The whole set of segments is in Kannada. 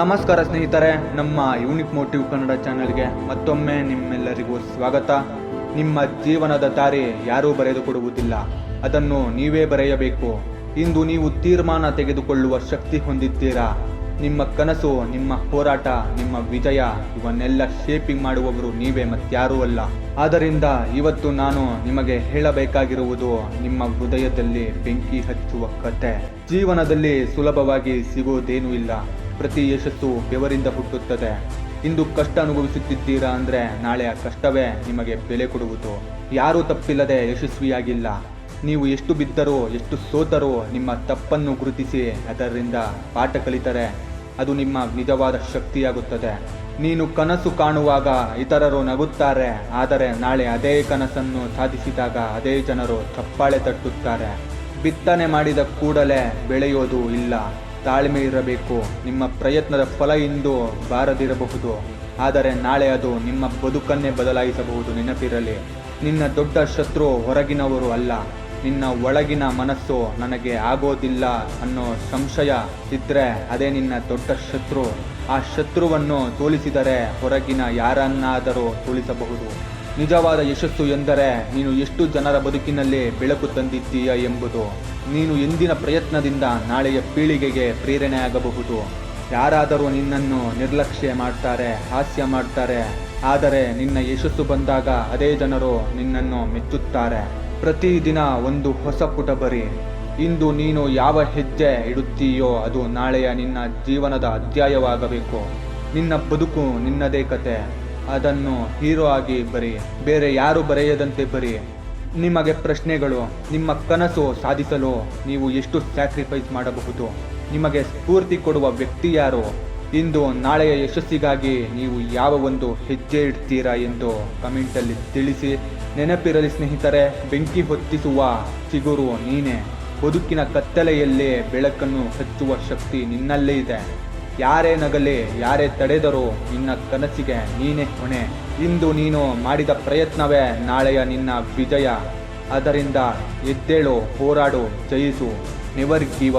ನಮಸ್ಕಾರ ಸ್ನೇಹಿತರೆ, ನಮ್ಮ ಯೂನಿಕ್ ಮೋಟಿವ್ ಕನ್ನಡ ಚಾನೆಲ್ಗೆ ಮತ್ತೊಮ್ಮೆ ನಿಮ್ಮೆಲ್ಲರಿಗೂ ಸ್ವಾಗತ. ನಿಮ್ಮ ಜೀವನದ ದಾರಿ ಯಾರೂ ಬರೆದುಕೊಡುವುದಿಲ್ಲ ಅದನ್ನು ನೀವೇ ಬರೆಯಬೇಕು. ಇಂದು ನೀವು ತೀರ್ಮಾನ ತೆಗೆದುಕೊಳ್ಳುವ ಶಕ್ತಿ ಹೊಂದಿದ್ದೀರಾ? ನಿಮ್ಮ ಕನಸು, ನಿಮ್ಮ ಹೋರಾಟ, ನಿಮ್ಮ ವಿಜಯ, ಇವನ್ನೆಲ್ಲ ಶೇಪಿಂಗ್ ಮಾಡುವವರು ನೀವೇ ಮತ್ತಾರೂ ಅಲ್ಲ. ಆದ್ದರಿಂದ ಇವತ್ತು ನಾನು ನಿಮಗೆ ಹೇಳಬೇಕಾಗಿರುವುದು ನಿಮ್ಮ ಹೃದಯದಲ್ಲಿ ಬೆಂಕಿ ಹಚ್ಚುವ ಕತೆ. ಜೀವನದಲ್ಲಿ ಸುಲಭವಾಗಿ ಸಿಗೋದೇನೂ ಇಲ್ಲ. ಪ್ರತಿ ಯಶಸ್ಸು ಬೆವರಿಂದ ಹುಟ್ಟುತ್ತದೆ. ಇಂದು ಕಷ್ಟ ಅನುಭವಿಸುತ್ತಿದ್ದೀರಾ ಅಂದರೆ ನಾಳೆ ಆ ಕಷ್ಟವೇ ನಿಮಗೆ ಬೆಲೆ ಕೊಡುವುದು. ಯಾರೂ ತಪ್ಪಿಲ್ಲದೆ ಯಶಸ್ವಿಯಾಗಿಲ್ಲ. ನೀವು ಎಷ್ಟು ಬಿದ್ದರೋ, ಎಷ್ಟು ಸೋತರೋ ನಿಮ್ಮ ತಪ್ಪನ್ನು ಗುರುತಿಸಿ ಅದರಿಂದ ಪಾಠ ಕಲಿತರೆ ಅದು ನಿಮ್ಮ ನಿಜವಾದ ಶಕ್ತಿಯಾಗುತ್ತದೆ. ನೀನು ಕನಸು ಕಾಣುವಾಗ ಇತರರು ನಗುತ್ತಾರೆ, ಆದರೆ ನಾಳೆ ಅದೇ ಕನಸನ್ನು ಸಾಧಿಸಿದಾಗ ಅದೇ ಜನರು ಚಪ್ಪಾಳೆ ತಟ್ಟುತ್ತಾರೆ. ಬಿತ್ತನೆ ಮಾಡಿದ ಕೂಡಲೇ ಬೆಳೆಯೋದು ಇಲ್ಲ. ತಾಳ್ಮೆ ಇರಬೇಕು. ನಿಮ್ಮ ಪ್ರಯತ್ನದ ಫಲ ಇಂದು ಬಾರದಿರಬಹುದು. ಆದರೆ ನಾಳೆ ಅದು ನಿಮ್ಮ ಬದುಕನ್ನೇ ಬದಲಾಯಿಸಬಹುದು ನೆನಪಿರಲಿ. ನಿನ್ನ ದೊಡ್ಡ ಶತ್ರು ಹೊರಗಿನವರು ಅಲ್ಲ. ನಿನ್ನ ಒಳಗಿನ ಮನಸ್ಸು ನನಗೆ ಆಗೋದಿಲ್ಲ ಅನ್ನೋ ಸಂಶಯ ಇದ್ರೆ ಅದೇ ನಿನ್ನ ದೊಡ್ಡ ಶತ್ರು. ಆ ಶತ್ರುವನ್ನು ಸೋಲಿಸಿದರೆ ಹೊರಗಿನ ಯಾರನ್ನಾದರೂ ಸೋಲಿಸಬಹುದು ನಿಜವಾದ ಯಶಸ್ಸು ಎಂದರೆ ನೀನು ಎಷ್ಟು ಜನರ ಬದುಕಿನಲ್ಲಿ ಬೆಳಕು ತಂದಿದ್ದೀಯ ಎಂಬುದು. ನೀನು ಎಂದಿನ ಪ್ರಯತ್ನದಿಂದ ನಾಳೆಯ ಪೀಳಿಗೆಗೆ ಪ್ರೇರಣೆ ಆಗಬಹುದು ಯಾರಾದರೂ ನಿನ್ನನ್ನು ನಿರ್ಲಕ್ಷ್ಯ ಮಾಡ್ತಾರೆ, ಹಾಸ್ಯ ಮಾಡ್ತಾರೆ, ಆದರೆ ನಿನ್ನ ಯಶಸ್ಸು ಬಂದಾಗ ಅದೇ ಜನರು ನಿನ್ನನ್ನು ಮೆಚ್ಚುತ್ತಾರೆ. ಪ್ರತಿದಿನ ಒಂದು ಹೊಸ ಪುಟ ಬರಿ. ಇಂದು ನೀನು ಯಾವ ಹೆಜ್ಜೆ ಇಡುತ್ತೀಯೋ ಅದು ನಾಳೆಯ ನಿನ್ನ ಜೀವನದ ಅಧ್ಯಾಯವಾಗಬೇಕು. ನಿನ್ನ ಬದುಕು ನಿನ್ನದೇ ಕತೆ. ಅದನ್ನು ಹೀರೋ ಆಗಿ ಬರಿ. ಬೇರೆ ಯಾರು ಬರೆಯದಂತೆ ಬರಿ. ನಿಮಗೆ ಪ್ರಶ್ನೆಗಳು ನಿಮ್ಮ ಕನಸು ಸಾಧಿಸಲು ನೀವು ಎಷ್ಟು ಸ್ಯಾಕ್ರಿಫೈಸ್ ಮಾಡಬಹುದು? ನಿಮಗೆ ಸ್ಫೂರ್ತಿ ಕೊಡುವ ವ್ಯಕ್ತಿ ಯಾರು? ಇಂದು ನಾಳೆಯ ಯಶಸ್ಸಿಗಾಗಿ ನೀವು ಯಾವ ಒಂದು ಹೆಜ್ಜೆ ಇಡ್ತೀರಾ ಎಂದು ಕಮೆಂಟಲ್ಲಿ ತಿಳಿಸಿ. ನೆನಪಿರಲಿ ಸ್ನೇಹಿತರೆ, ಬೆಂಕಿ ಹೊತ್ತಿಸುವ ಚಿಗುರು ನೀನೇ. ಬದುಕಿನ ಕತ್ತಲೆಯಲ್ಲೇ ಬೆಳಕನ್ನು ಹಚ್ಚುವ ಶಕ್ತಿ ನಿನ್ನಲ್ಲೇ ಇದೆ. ಯಾರೇ ನಗಲಿ, ಯಾರೇ ತಡೆದರೂ ನಿನ್ನ ಕನಸಿಗೆ ನೀನೇ ಹೊಣೆ. ಇಂದು ನೀನು ಮಾಡಿದ ಪ್ರಯತ್ನವೇ ನಾಳೆಯ ನಿನ್ನ ವಿಜಯ. ಅದರಿಂದ ಎದ್ದೇಳು, ಹೋರಾಡು, ಜಯಿಸು ನೆವರ್ ಗೀವ್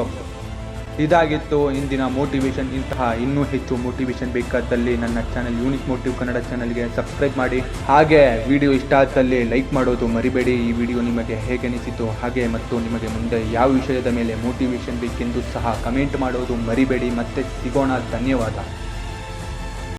ಇದಾಗಿತ್ತು. ಇಂದಿನ ಮೋಟಿವೇಶನ್ ಇಂತಹ ಇನ್ನೂ ಹೆಚ್ಚು ಮೋಟಿವೇಶನ್ ಬೇಕಾದಲ್ಲಿ ನನ್ನ ಚಾನಲ್ ಯೂನಿಕ್ ಮೋಟಿವ್ ಕನ್ನಡ ಚಾನಲ್ಗೆ ಸಬ್ಸ್ಕ್ರೈಬ್ ಮಾಡಿ. ಹಾಗೆ ವಿಡಿಯೋ ಇಷ್ಟ ಆದಲ್ಲಿ ಲೈಕ್ ಮಾಡೋದು ಮರಿಬೇಡಿ. ಈ ವಿಡಿಯೋ ನಿಮಗೆ ಹೇಗೆ ಅನಿಸಿತು ಹಾಗೆ ಮತ್ತು ನಿಮಗೆ ಮುಂದೆ ಯಾವ ವಿಷಯದ ಮೇಲೆ ಮೋಟಿವೇಶನ್ ಬೇಕೆಂದು ಸಹ ಕಮೆಂಟ್ ಮಾಡೋದು ಮರಿಬೇಡಿ. ಮತ್ತೆ ಸಿಗೋಣ. ಧನ್ಯವಾದ.